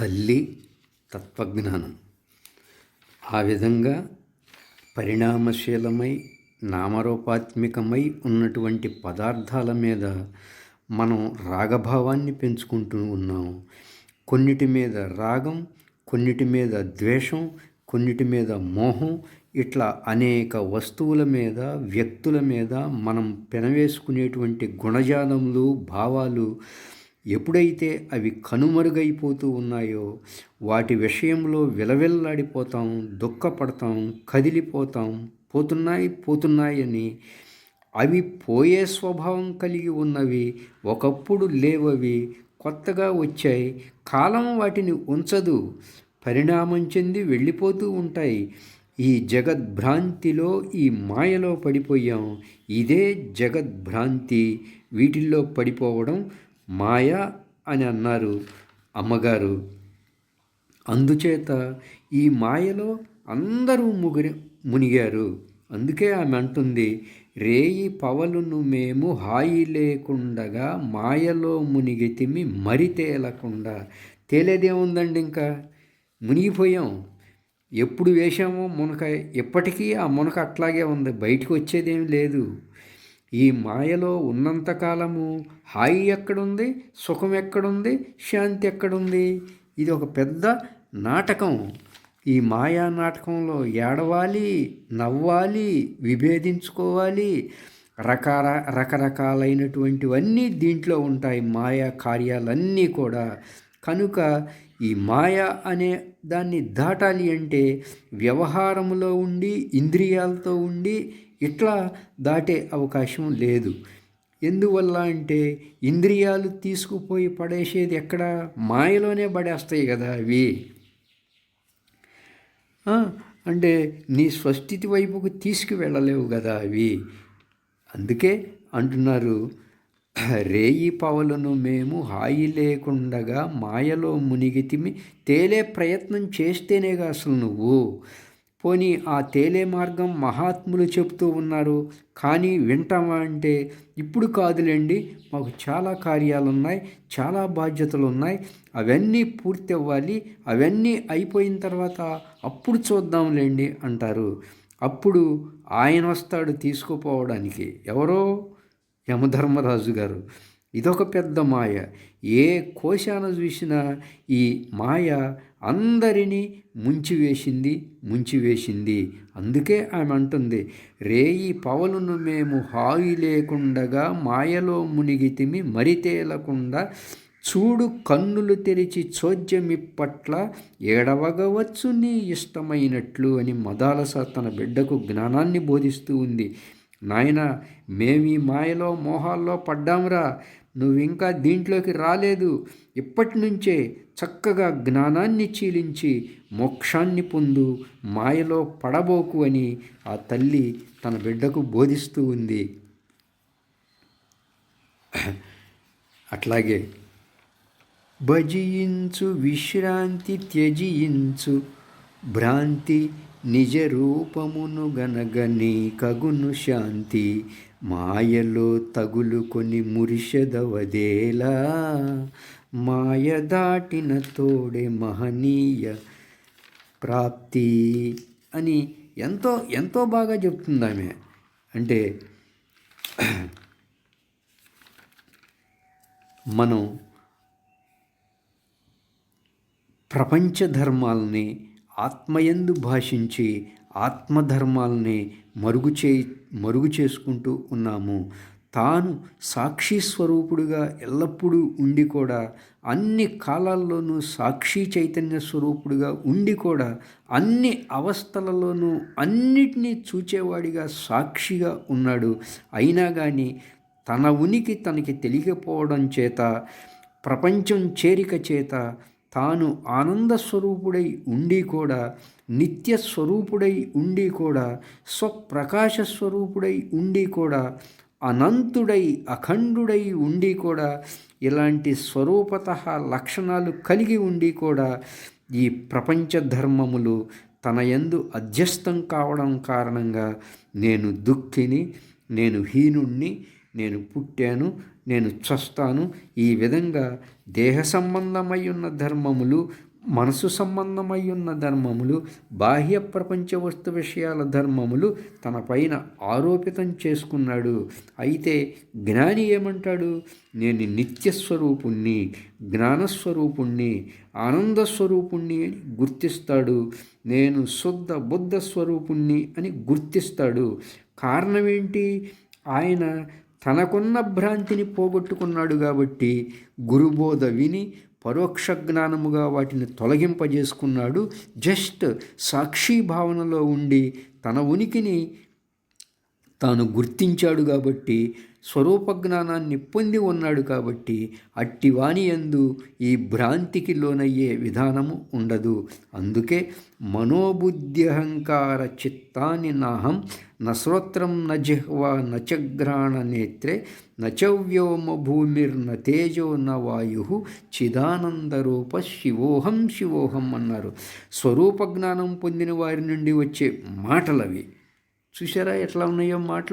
తల్లి తత్వజ్ఞానం. ఆ విధంగా పరిణామశీలమై నామరూపాత్మికమై ఉన్నటువంటి పదార్థాల మీద మనం రాగభావాన్ని పెంచుకుంటూ ఉన్నాము కొన్నిటి మీద రాగం కొన్నిటి మీద ద్వేషం కొన్నిటి మీద మోహం ఇట్లా అనేక వస్తువుల మీద వ్యక్తుల మీద మనం పెనవేసుకునేటువంటి గుణజాలములు భావాలు ఎప్పుడైతే అవి కనుమరుగైపోతూ ఉన్నాయో వాటి విషయంలో విలవిల్లాడిపోతాం దుఃఖపడతాం కదిలిపోతాం పోతున్నాయి పోతున్నాయని అవి పోయే స్వభావం కలిగి ఉన్నవి ఒకప్పుడు లేవవి కొత్తగా వచ్చాయి కాలం వాటిని ఉంచదు పరిణామం చెంది వెళ్ళిపోతూ ఉంటాయి. ఈ జగద్భ్రాంతిలో ఈ మాయలో పడిపోయాం. ఇదే జగద్భ్రాంతి. వీటిల్లో పడిపోవడం మాయ అని అన్నారు అమ్మగారు. అందుచేత ఈ మాయలో అందరూ ముగిరి మునిగారు. అందుకే ఆమె అంటుంది రేయి పవలును మేము హాయి లేకుండగా మాయలో మునిగితిమి మరి తేలకుండా. తేలేదేముందండి ఇంకా? మునిగిపోయాం. ఎప్పుడు వేశామో మునక ఎప్పటికీ ఆ మునక అట్లాగే ఉంది. బయటకు వచ్చేదేం లేదు. ఈ మాయలో ఉన్నంతకాలము హాయి ఎక్కడుంది సుఖం ఎక్కడుంది శాంతి ఎక్కడుంది? ఇది ఒక పెద్ద నాటకం. ఈ మాయా నాటకంలో ఏడవాలి నవ్వాలి విభేదించుకోవాలి. రకర రకరకాలైనటువంటివన్నీ దీంట్లో ఉంటాయి మాయా కార్యాలన్నీ కూడా. కనుక ఈ మాయ అనే దాన్ని దాటాలి అంటే వ్యవహారంలో ఉండి ఇంద్రియాలతో ఉండి ఇట్లా దాటే అవకాశం లేదు. ఎందువల్ల అంటే ఇంద్రియాలు తీసుకుపోయి పడేసేది ఎక్కడ? మాయలోనే పడేస్తాయి కదా అవి. అంటే నీ స్వస్థితి వైపుకు తీసుకువెళ్ళలేవు కదా అవి. అందుకే అంటున్నారు రేయి పవలను మేము హాయి లేకుండగా మాయలో మునిగితిమి తేలే ప్రయత్నం చేస్తేనేగా అసలు నువ్వు. పోనీ ఆ తేలే మార్గం మహాత్ములు చెబుతూ ఉన్నారు. కానీ వింటామా అంటే ఇప్పుడు కాదులేండి మాకు చాలా కార్యాలున్నాయి చాలా బాధ్యతలు ఉన్నాయి అవన్నీ పూర్తి అవ్వాలి అవన్నీ అయిపోయిన తర్వాత అప్పుడు చూద్దాంలేండి అంటారు. అప్పుడు ఆయన వస్తాడు తీసుకుపోవడానికి. ఎవరో యమధర్మరాజు గారు. ఇదొక పెద్ద మాయ. ఏ కోశాన చూసినా ఈ మాయ అందరినీ ముంచివేసింది ముంచివేసింది. అందుకే ఆమె అంటుంది రేయి పవలును మేము హాయి లేకుండగా మాయలో మునిగితిమి మరి తేలకుండా చూడు కన్నులు తెరిచి చోద్యమిప్పట్ల ఏడవగవచ్చు నీ ఇష్టమైనట్లు అని మదాలస తన బిడ్డకు జ్ఞానాన్ని బోధిస్తూ ఉంది. నాయన ఈ మాయలో మోహాల్లో పడ్డాంరా. నువ్వు ఇంకా దీంట్లోకి రాలేదు. ఇప్పటి నుంచే చక్కగా జ్ఞానాన్ని చీలించి మోక్షాన్ని పొందు మాయలో పడబోకు అని ఆ తల్లి తన బిడ్డకు బోధిస్తూ ఉంది. అట్లాగే భజయించు విశ్రాంతి త్యజించు భ్రాంతి నిజ రూపమును గనగని కగును శాంతి మాయలో తగులుకొని మురిషదవదేలా మాయ దాటిన తోడే మహనీయ ప్రాప్తి అని ఎంతో ఎంతో బాగా చెప్తుంది ఆమె. అంటే మనం ప్రపంచ ధర్మాలని ఆత్మయందు భాషించి ఆత్మధర్మాలని మరుగు చే మరుగు చేసుకుంటూ ఉన్నాము. తాను సాక్షి స్వరూపుడుగా ఎల్లప్పుడూ ఉండి కూడా అన్ని కాలాల్లోనూ సాక్షి చైతన్య స్వరూపుడుగా ఉండి కూడా అన్ని అవస్థలలోనూ అన్నిటినీ చూచేవాడిగా సాక్షిగా ఉన్నాడు. అయినా కానీ తన ఉనికి తనకి తెలియకపోవడం చేత ప్రపంచం చేరిక చేత తాను ఆనంద స్వరూపుడై ఉండి కూడా నిత్య స్వరూపుడై ఉండి కూడా స్వప్రకాశ స్వరూపుడై ఉండి కూడా అనంతుడై అఖండుడై ఉండి కూడా ఇలాంటి స్వరూపత లక్షణాలు కలిగి ఉండి కూడా ఈ ప్రపంచ ధర్మములు తన యందు అధ్యస్థం కావడం కారణంగా నేను దుఃఖిని నేను హీనుణ్ణి నేను పుట్టాను నేను చస్తాను. ఈ విధంగా దేహ సంబంధమై ఉన్న ధర్మములు మనసు సంబంధమై ఉన్న ధర్మములు బాహ్య ప్రపంచ వస్తు విషయాల ధర్మములు తన పైన ఆరోపితం చేసుకున్నాడు. అయితే జ్ఞాని ఏమంటాడు? నేను నిత్యస్వరూపుణ్ణి జ్ఞానస్వరూపుణ్ణి ఆనందస్వరూపుణ్ణి అని గుర్తిస్తాడు. నేను శుద్ధ బుద్ధ స్వరూపుణ్ణి అని గుర్తిస్తాడు. కారణం ఏంటి ఆయన తనకున్న భ్రాంతిని పోగొట్టుకున్నాడు కాబట్టి గురుబోధ విని పరోక్ష జ్ఞానముగా వాటిని తొలగింపజేసుకున్నాడు. జస్ట్ సాక్షి భావనలో ఉండి తన ఉనికిని తాను గుర్తించాడు కాబట్టి స్వరూప జ్ఞానాన్ని పొంది ఉన్నాడు కాబట్టి అట్టివాణి యందు ఈ భ్రాంతికి లోనయ్యే విధానము ఉండదు. అందుకే మనోబుద్ధ్యహంకార చిత్తాన్ని నాహం నశ్రోత్రం న జిహ్వా నచఘ్రాణ నేత్రే నచవ్యోమ భూమిర్న తేజో న వాయు చిదానందరూప శివోహం శివోహం అన్నారు. స్వరూప జ్ఞానం పొందిన వారి నుండి వచ్చే మాటలవి. చూసారా ఎట్లా ఉన్నాయో మాటలు?